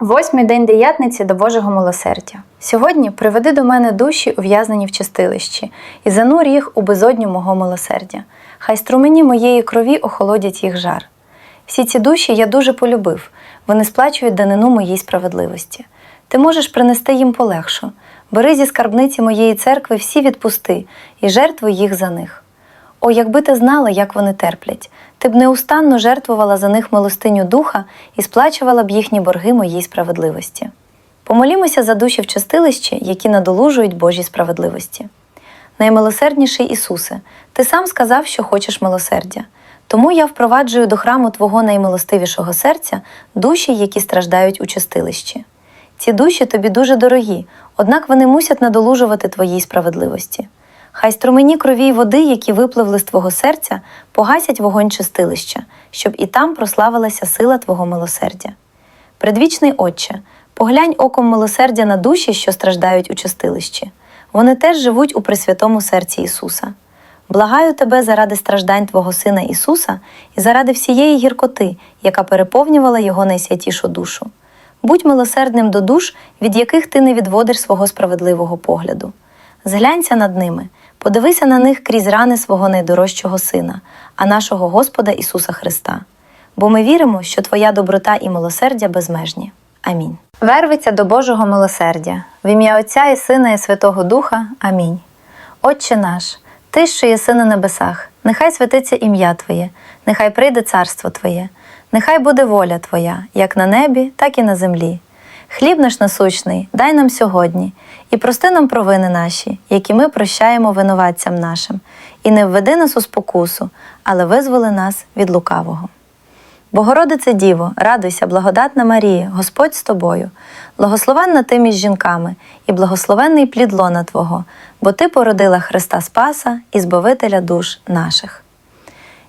Восьмий день дев'ятниці до Божого милосердя. Сьогодні приведи до мене душі, ув'язнені в чистилищі, і занур їх у безодню мого милосердя. Хай струмені моєї крові охолодять їх жар. Всі ці душі я дуже полюбив, вони сплачують данину моїй справедливості. Ти можеш принести їм полегшу. Бери зі скарбниці моєї церкви всі відпусти і жертвуй їх за них. О, якби ти знала, як вони терплять, ти б неустанно жертвувала за них милостиню духа і сплачувала б їхні борги моїй справедливості. Помолімося за душі в чистилищі, які надолужують Божій справедливості. Наймилосердніший Ісусе, Ти сам сказав, що хочеш милосердя. Тому я впроваджую до храму Твого наймилостивішого серця душі, які страждають у чистилищі. Ці душі тобі дуже дорогі, однак вони мусять надолужувати твоїй справедливості. Хай струмені крові й води, які випливли з твого серця, погасять вогонь чистилища, щоб і там прославилася сила Твого милосердя. Предвічний Отче, поглянь оком милосердя на душі, що страждають у чистилищі. Вони теж живуть у присвятому серці Ісуса. Благаю тебе заради страждань Твого Сина Ісуса і заради всієї гіркоти, яка переповнювала Його найсвятішу душу. Будь милосердним до душ, від яких ти не відводиш свого справедливого погляду. Зглянься над ними, подивися на них крізь рани свого найдорожчого Сина, а нашого Господа Ісуса Христа. Бо ми віримо, що Твоя доброта і милосердя безмежні. Амінь. Вервиться до Божого милосердя, в ім'я Отця і Сина і Святого Духа. Амінь. Отче наш, Ти, що єси на небесах, нехай святиться ім'я Твоє, нехай прийде царство Твоє, нехай буде воля Твоя, як на небі, так і на землі. Хліб наш насущний, дай нам сьогодні, і прости нам провини наші, які ми прощаємо винуватцям нашим, і не введи нас у спокусу, але визволи нас від лукавого. Богородице Діво, радуйся, благодатна Марія, Господь з тобою, благословенна ти між жінками, і благословенний плід лона Твого, бо Ти породила Христа Спаса і Збавителя душ наших.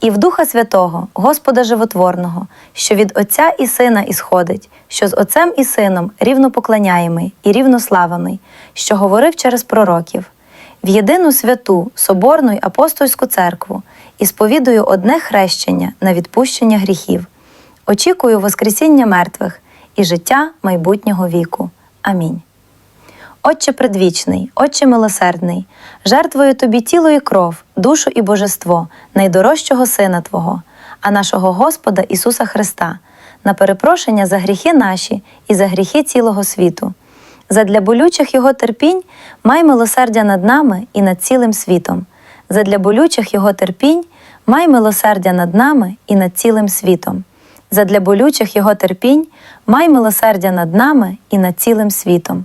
І в Духа Святого, Господа Животворного, що від Отця і Сина ісходить, що з Отцем і Сином рівно поклоняємий і рівнославимий, що говорив через пророків, в єдину святу, Соборну й апостольську церкву і сповідую одне хрещення на відпущення гріхів, очікую Воскресіння мертвих і життя майбутнього віку. Амінь. Отче предвічний, Отче милосердний, жертвую тобі тіло і кров, душу і божество, найдорожчого Сина Твого, а нашого Господа Ісуса Христа, на перепрошення за гріхи наші і за гріхи цілого світу. Задля болючих Його терпінь май милосердя над нами і над цілим світом. Задля болючих Його терпінь май милосердя над нами і над цілим світом. Задля болючих Його терпінь май милосердя над нами і над цілим світом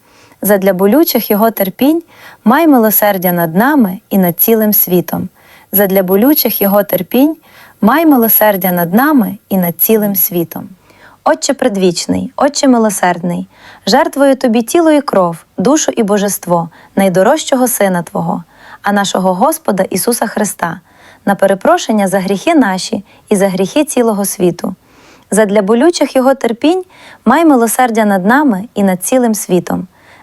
задля болючих його терпінь, май милосердя над нами і над цілим світом. Задля болючих його терпінь, май милосердя над нами і над цілим світом. Отче предвічний, Отче милосердний, жертвую тобі тіло і кров, душу і божество, найдорожчого Сина Твого, а нашого Господа Ісуса Христа, на перепрошення за гріхи наші і за гріхи цілого світу. Задля болючих Його терпінь, май милосердя над нами і над цілим світом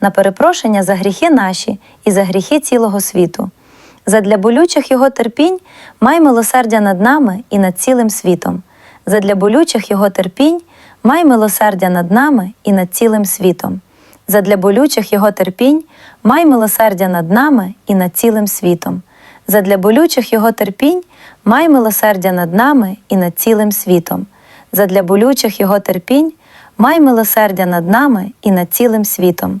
на перепрошення за гріхи наші і за гріхи цілого світу. Задля болючих Його терпінь май милосердя над нами і над цілим світом. Задля болючих Його терпінь май милосердя над нами і над цілим світом. Задля болючих Його терпінь май милосердя над нами і над цілим світом. Задля болючих Його терпінь май милосердя над нами і над цілим світом. Задля болючих Його терпінь май милосердя над нами і над цілим світом.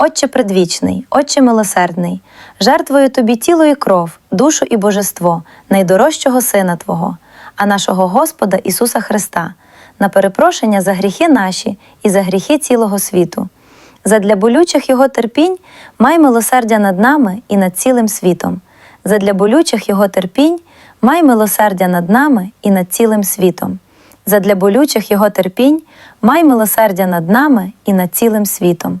Отче предвічний, Отче милосердний, жертвою тобі тіло і кров, душу і божество, найдорожчого Сина Твого, а нашого Господа Ісуса Христа, на перепрошення за гріхи наші і за гріхи цілого світу. Задля болючих Його терпінь май милосердя над нами і над цілим світом. Задля болючих Його терпінь май милосердя над нами і над цілим світом. Задля болючих Його терпінь май милосердя над нами і над цілим світом.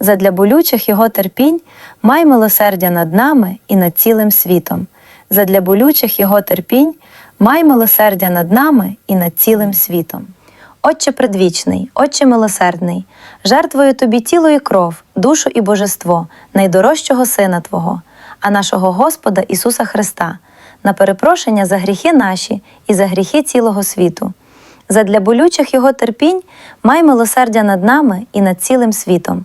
Задля болючих Його терпінь май милосердя над нами і над цілим світом. Задля болючих Його терпінь май милосердя над нами і над цілим світом. Отче предвічний, Отче милосердний, жертвою тобі тіло і кров, душу і божество, найдорожчого Сина Твого, а нашого Господа Ісуса Христа, на перепрошення за гріхи наші і за гріхи цілого світу. Задля болючих Його терпінь май милосердя над нами і над цілим світом.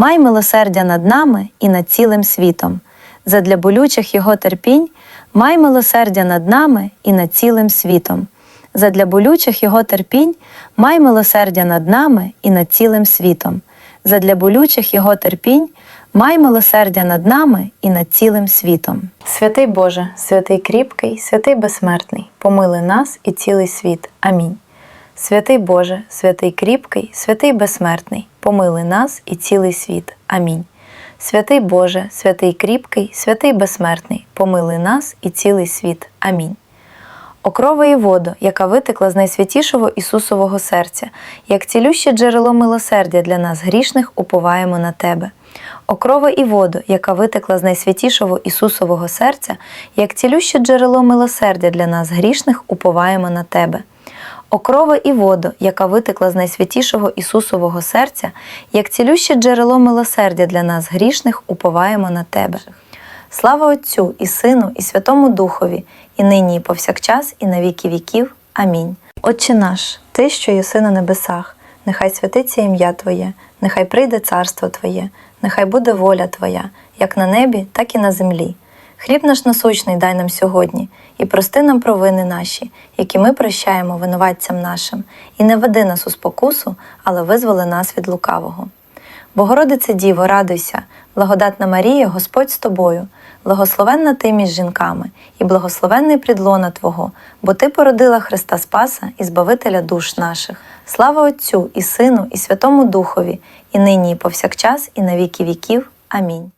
май милосердя над нами і над цілим світом. Задля болючих Його терпінь май милосердя над нами і над цілим світом. Задля болючих Його терпінь май милосердя над нами і над цілим світом. Задля болючих Його терпінь май милосердя над нами і над цілим світом. Святий Боже, святий кріпкий, святий безсмертний, помили нас і цілий світ. Амінь. Святий Боже, святий кріпкий, святий безсмертний, помили нас і цілий світ. Амінь. Святий Боже, святий кріпкий, святий безсмертний, помили нас і цілий світ. Амінь. Окрова і воду, яка витекла з найсвятішого Ісусового серця, як цілюще джерело милосердя для нас грішних, уповаємо на Тебе. Окрова і воду, яка витекла з найсвятішого Ісусового серця, як цілюще джерело милосердя для нас грішних, уповаємо на Тебе. Окрова і воду, яка витекла з найсвятішого Ісусового серця, як цілюще джерело милосердя для нас грішних, уповаємо на Тебе. Слава Отцю і Сину, і Святому Духові, і нині, і повсякчас, і на віки віків. Амінь. Отче наш, Ти, що єси на небесах, нехай святиться ім'я Твоє, нехай прийде царство Твоє, нехай буде воля Твоя, як на небі, так і на землі. Хліб наш насущний дай нам сьогодні, і прости нам провини наші, які ми прощаємо винуватцям нашим, і не веди нас у спокусу, але визволи нас від лукавого. Богородице Діво, радуйся, благодатна Марія, Господь з тобою, благословенна ти між жінками, і благословенний плідлона Твого, бо Ти породила Христа Спаса і Збавителя душ наших. Слава Отцю і Сину, і Святому Духові, і нині, і повсякчас, і на віки віків. Амінь.